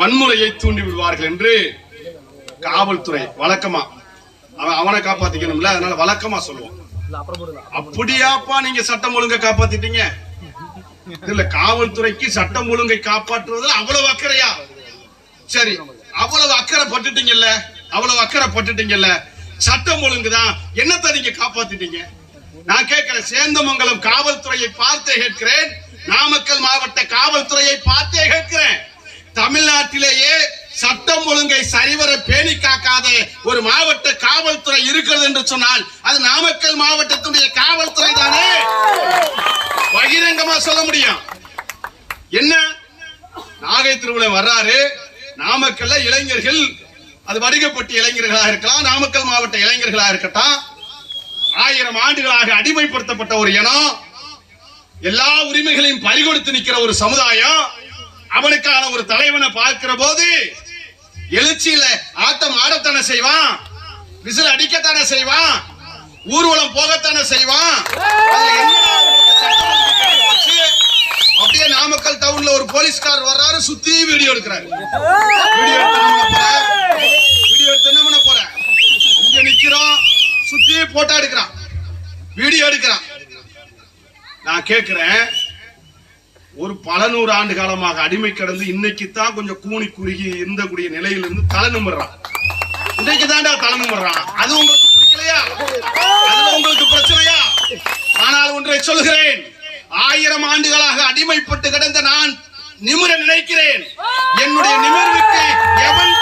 வன்முறையை தூண்டி விடுவார்கள் என்று காவல்துறை வழக்கமா அவன் அவனை காப்பாத்திக்கணும்ல அதனால வழக்கமா சொல்லுவோம். அப்படியாப்பா நீங்க சட்டம் ஒழுங்கை காப்பாத்திட்டீங்க? இல்ல காவல்துறைக்கு சட்டம் ஒழுங்கை காப்பாற்றுவதில் அவ்வளவு அக்கறையா? சரி அவ்வளவு அக்கறை பட்டுட்டீங்கல்ல அவ்வளவு அக்கறை பட்டுட்டீங்கல்ல சட்டம் ஒழுங்கு தான் என்னத்தை நீங்க காப்பாத்திட்டீங்க? நான் கேட்கிறேன் சேந்தமங்கலம் காவல்துறையை பார்த்தே கேட்கிறேன் நாமக்கல் மாவட்ட காவல்துறையை பார்த்தே கேட்கிறேன் தமிழ்நாட்டிலேயே சட்டம் ஒழுங்கை சரிவர பேணி காக்காத ஒரு மாவட்ட காவல்துறை இருக்கிறது என்று சொன்னால் அது நாமக்கல் மாவட்டத்துடைய காவல்துறை தானே? பகிரங்கமா சொல்ல முடியும். என்ன? நாகை திருவிழா வர்றாரு. நாமக்கல்ல இளைஞர்கள் அது வடிகப்பட்டி இளைஞர்களா இருக்கலாம் நாமக்கல் மாவட்ட இளைஞர்களா இருக்கட்டும் ஆயிரம் ஆண்டுகளாக அடிமைப்படுத்தப்பட்ட ஒரு இனம் எல்லா உரிமைகளையும் பறிகொடுத்து நிற்கிற ஒரு சமுதாயம் அவனுக்கான ஒரு தலைவனை பார்க்கிற போது எழுச்சியில ஆட்டம் ஆடத்தானே செய்வான்? விசில் அடிக்கத்தானே செய்வான்? ஊர்வலம் போகத்தானே செய்வான்? அப்படியே நாமக்கல் டவுன்ல ஒரு போலீஸ்கார் வர்றாரு சுத்தி வீடியோ எடுக்கிறாரு. வீடியோ வீடியோ எடுத்து என்ன பண்ண போற? இங்க நிக்கிறோம் சுத்தி போட்டா எடுக்கிறான். வீடியோ எடுக்கிறான். நான் கேட்கிறேன் ஒரு பல நூறு ஆண்டு காலமாக அடிமை கிடந்து இன்னைக்கு தான் கொஞ்சம் கூணி குறுகி இருந்தக்கூடிய நிலையிலிருந்து தலை நிமிர்றான். இன்றைக்கு தாண்டா தலை நிமிர்றான். அது உங்களுக்கு பிடிக்கலையா? அது உங்களுக்கு பிரச்சனையா? ஆனால் ஒன்றை சொல்கிறேன் ஆயிரம் ஆண்டுகளாக அடிமைப்பட்டு கிடந்த நான் நிமிர நினைக்கிறேன். என்னுடைய நிமிர்வுக்கு எவன்